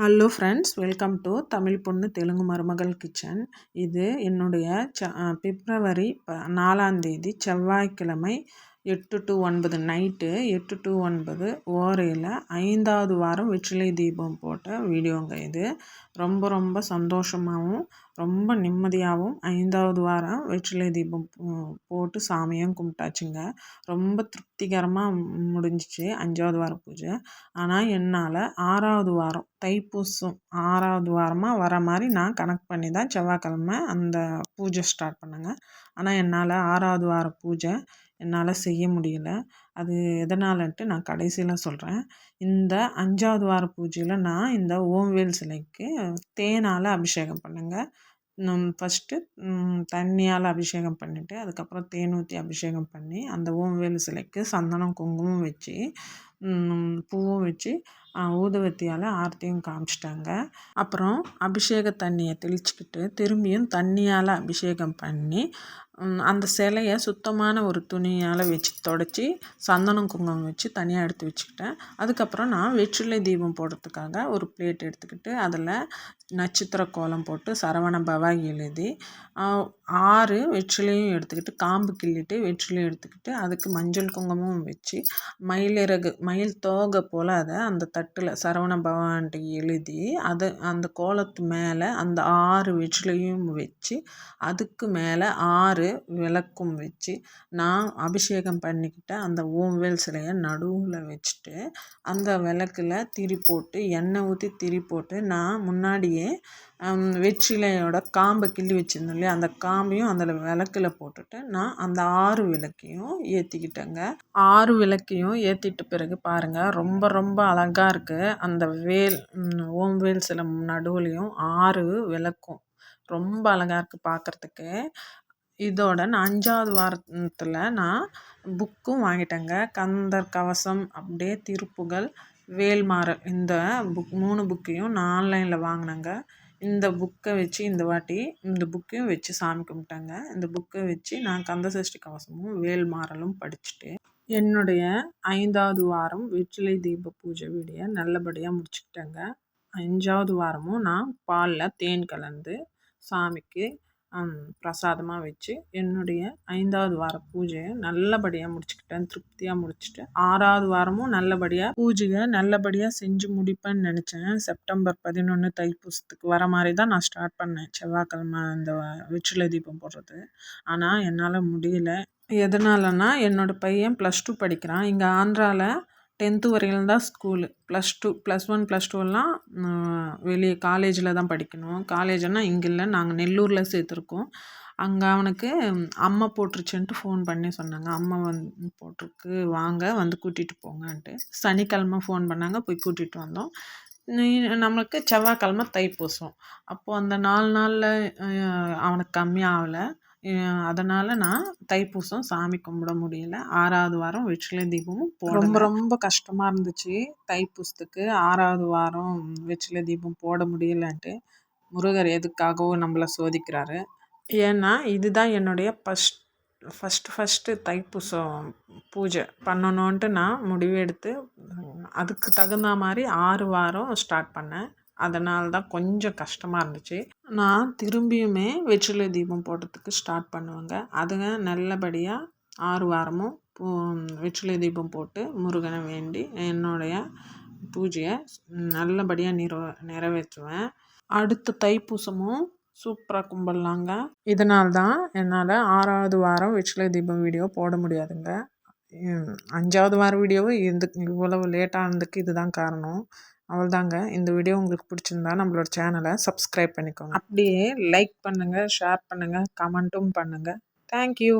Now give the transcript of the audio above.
Hello friends welcome to Tamil பொண்ணு தெலுங்கு மருமகள் kitchen இது என்னுடைய ச பிப்ரவரி ப நாலாந்தேதி செவ்வாய்க்கிழமை எட்டு டு ஒன்பது நைட்டு எட்டு டு ஒன்பது ஓரையில் ஐந்தாவது வாரம் வெற்றிலை தீபம் போட்ட வீடியோங்க இது. ரொம்ப ரொம்ப சந்தோஷமாகவும் ரொம்ப நிம்மதியாகவும் ஐந்தாவது வாரம் வெற்றிலை தீபம் போட்டு சாமியும் கும்பிட்டாச்சுங்க. ரொம்ப திருப்திகரமாக முடிஞ்சிச்சு அஞ்சாவது வார பூஜை. ஆனால் என்னால் ஆறாவது வாரம் தைப்பூசம் ஆறாவது வாரமாக வர மாதிரி நான் கணக்கு பண்ணி தான் செவ்வாய்க்கிழமை அந்த பூஜை ஸ்டார்ட் பண்ணேங்க. ஆனால் என்னால் ஆறாவது வார பூஜை என்னால் செய்ய முடியல. அது எதனாலன்ட்டு நான் கடைசியில் சொல்கிறேன் இந்த அஞ்சாவது வார பூஜையில் நான் இந்த ஓம்வேல் சிலைக்கு தேனால் அபிஷேகம் பண்ணுங்க. ஃபஸ்ட்டு தண்ணியால் அபிஷேகம் பண்ணிவிட்டு அதுக்கப்புறம் தேன் ஊற்றி அபிஷேகம் பண்ணி அந்த ஓம்வேல் சிலைக்கு சந்தனம் குங்குமம் வச்சு பூவும் வச்சு ஊதுவத்தியால் ஆர்த்தியும் காமிச்சிட்டாங்க. அப்புறம் அபிஷேக தண்ணியை தெளிச்சுக்கிட்டு திரும்பியும் தண்ணியால் அபிஷேகம் பண்ணி அந்த சிலைய சுத்தமான ஒரு துணியால் வச்சு தொடச்சி சந்தனம் குங்குமம் வச்சு தனியாக எடுத்து வச்சுக்கிட்டேன். அதுக்கப்புறம் நான் வெற்றிலை தீபம் போடுறதுக்காக ஒரு பிளேட் எடுத்துக்கிட்டு அதில் நட்சத்திர கோலம் போட்டு சரவண பவா எழுதி ஆறு வெற்றிலையும் எடுத்துக்கிட்டு காம்பு கிள்ளிட்டு வெற்றிலையும் எடுத்துக்கிட்டு அதுக்கு மஞ்சள் குங்குமம் வச்சு மயிலிறகு மயில் தோகை போல் அதை அந்த தட்டில் சரவண பவான்ட்டு எழுதி அதை அந்த கோலத்து மேலே அந்த ஆறு வெற்றிலையும் வச்சு அதுக்கு மேலே ஆறு விளக்கும் வச்சு நான் அபிஷேகம் பண்ணிக்கிட்ட அந்த ஓம்வேல் சிலையை நடுவில் வச்சுட்டு அந்த விளக்கில் திரி போட்டு எண்ணெய் ஊற்றி திரி போட்டு நான் முன்னாடியே வெற்றிலையோட காம்பை கிள்ளி வச்சுருந்தோம் இல்லையா? அந்த காம்பையும் அதில் விளக்கில் போட்டுட்டு நான் அந்த ஆறு விளக்கையும் ஏற்றிக்கிட்டேங்க ஆறு விளக்கையும் ஏற்றிட்ட பிறகு பாருங்கள் ரொம்ப ரொம்ப அழகாக இருக்குது அந்த வேல் ஓம் வேல் சில நடுவுலையும் ஆறு விளக்கும். ரொம்ப அழகாக இருக்குது பார்க்குறதுக்கு இதோட நான் அஞ்சாவது வாரத்தில் நான் புக்கும் வாங்கிட்டேங்க. கந்தர் கவசம் அப்படியே திருப்புகள் வேல்மாறல் இந்த புக் மூணு புக்கையும் நான் ஆன்லைனில் வாங்கினேங்க. இந்த புக்கை வச்சு இந்த வாட்டி இந்த புக்கையும் வச்சு சாமி கும்பிட்டேங்க. இந்த புக்கை வச்சு நான் கந்தசஷ்டி கவசமும் வேல்மாறலும் படிச்சுட்டு என்னுடைய ஐந்தாவது வாரம் வெற்றிலை தீப பூஜை வீடியோ நல்லபடியாக முடிச்சுக்கிட்டேங்க. அஞ்சாவது வாரமும் நான் பாலில் தேன் கலந்து சாமிக்கு பிரசாதமாக வச்சு என்னுடைய ஐந்தாவது வார பூஜையை நல்லபடியாக முடிச்சுக்கிட்டேன் திருப்தியாக முடிச்சுட்டு. ஆறாவது வாரமும் நல்லபடியாக பூஜையை நல்லபடியாக செஞ்சு முடிப்பேன்னு நினச்சேன். செப்டம்பர் பதினொன்று தைப்பூசத்துக்கு வர மாதிரி தான் நான் ஸ்டார்ட் பண்ணேன். செவ்வாய்க்கிழமை அந்த வெற்றிலை தீபம் போடுறது. ஆனால் என்னால் முடியல. எதனாலனா என்னோடய பையன் ப்ளஸ் டூ படிக்கிறான். இங்கே ஆந்திராவில் டென்த்து வரையிலும் தான் school plus two plus one plus டூலாம் வெளியே காலேஜில் தான் படிக்கணும். காலேஜுன்னா இங்கே இல்லை நாங்கள் நெல்லூரில் சேர்த்துருக்கோம். அங்கே அவனுக்கு அம்மா போட்டுருச்சுன்ட்டு ஃபோன் பண்ணி சொன்னாங்க. அம்மா வந்து போட்டிருக்கு வாங்க வந்து கூட்டிகிட்டு போங்கன்ட்டு. சனிக்கிழமை ஃபோன் பண்ணாங்க போய் கூட்டிகிட்டு வந்தோம். நம்மளுக்கு செவ்வாய்க்கிழமை தைப்பூசம். அப்போது அந்த நாலு நாளில் அவனுக்கு கம்மியாகலை அதனால் நான் தைப்பூசம் சாமி கும்பிட முடியல. ஆறாவது வாரம் வெற்றிலை தீபமும் ரொம்ப ரொம்ப கஷ்டமாக இருந்துச்சு தைப்பூசத்துக்கு. ஆறாவது வாரம் வெற்றிலை தீபம் போட முடியலன்ட்டு முருகர் எதுக்காகவும் நம்மளை சோதிக்கிறாரு. ஏன்னா இதுதான் என்னுடைய ஃபஸ்ட் ஃபஸ்ட்டு ஃபஸ்ட்டு தைப்பூசம் பூஜை. பண்ணணுன்ட்டு நான் முடிவு எடுத்து அதுக்கு தகுந்த மாதிரி ஆறு வாரம் ஸ்டார்ட் பண்ணேன். அதனால தான் கொஞ்சம் கஷ்டமாக இருந்துச்சு. நான் திரும்பியுமே வெற்றிலை தீபம் போடுறதுக்கு ஸ்டார்ட் பண்ணுவேங்க. அதுங்க நல்லபடியாக ஆறு வாரமும் வெற்றிலை தீபம் போட்டு முருகனை வேண்டி என்னுடைய பூஜையை நல்லபடியாக நிற நிறைவேற்றுவேன். அடுத்த தைப்பூசமும் சூப்பராக கும்பிட்லாங்க இதனால் தான் என்னால் ஆறாவது வாரம் வெற்றிலை தீபம் வீடியோ போட முடியாதுங்க. அஞ்சாவது வாரம் வீடியோவும் இந்த இவ்வளவு லேட்டானதுக்கு இதுதான் காரணம். அவ்வளோதாங்க. இந்த வீடியோ உங்களுக்கு பிடிச்சிருந்தா நம்மளோட சேனலை சப்ஸ்கிரைப் பண்ணிக்கோங்க. அப்படியே லைக் பண்ணுங்கள் ஷேர் பண்ணுங்கள் கமெண்ட்டும் பண்ணுங்கள் தேங்க்யூ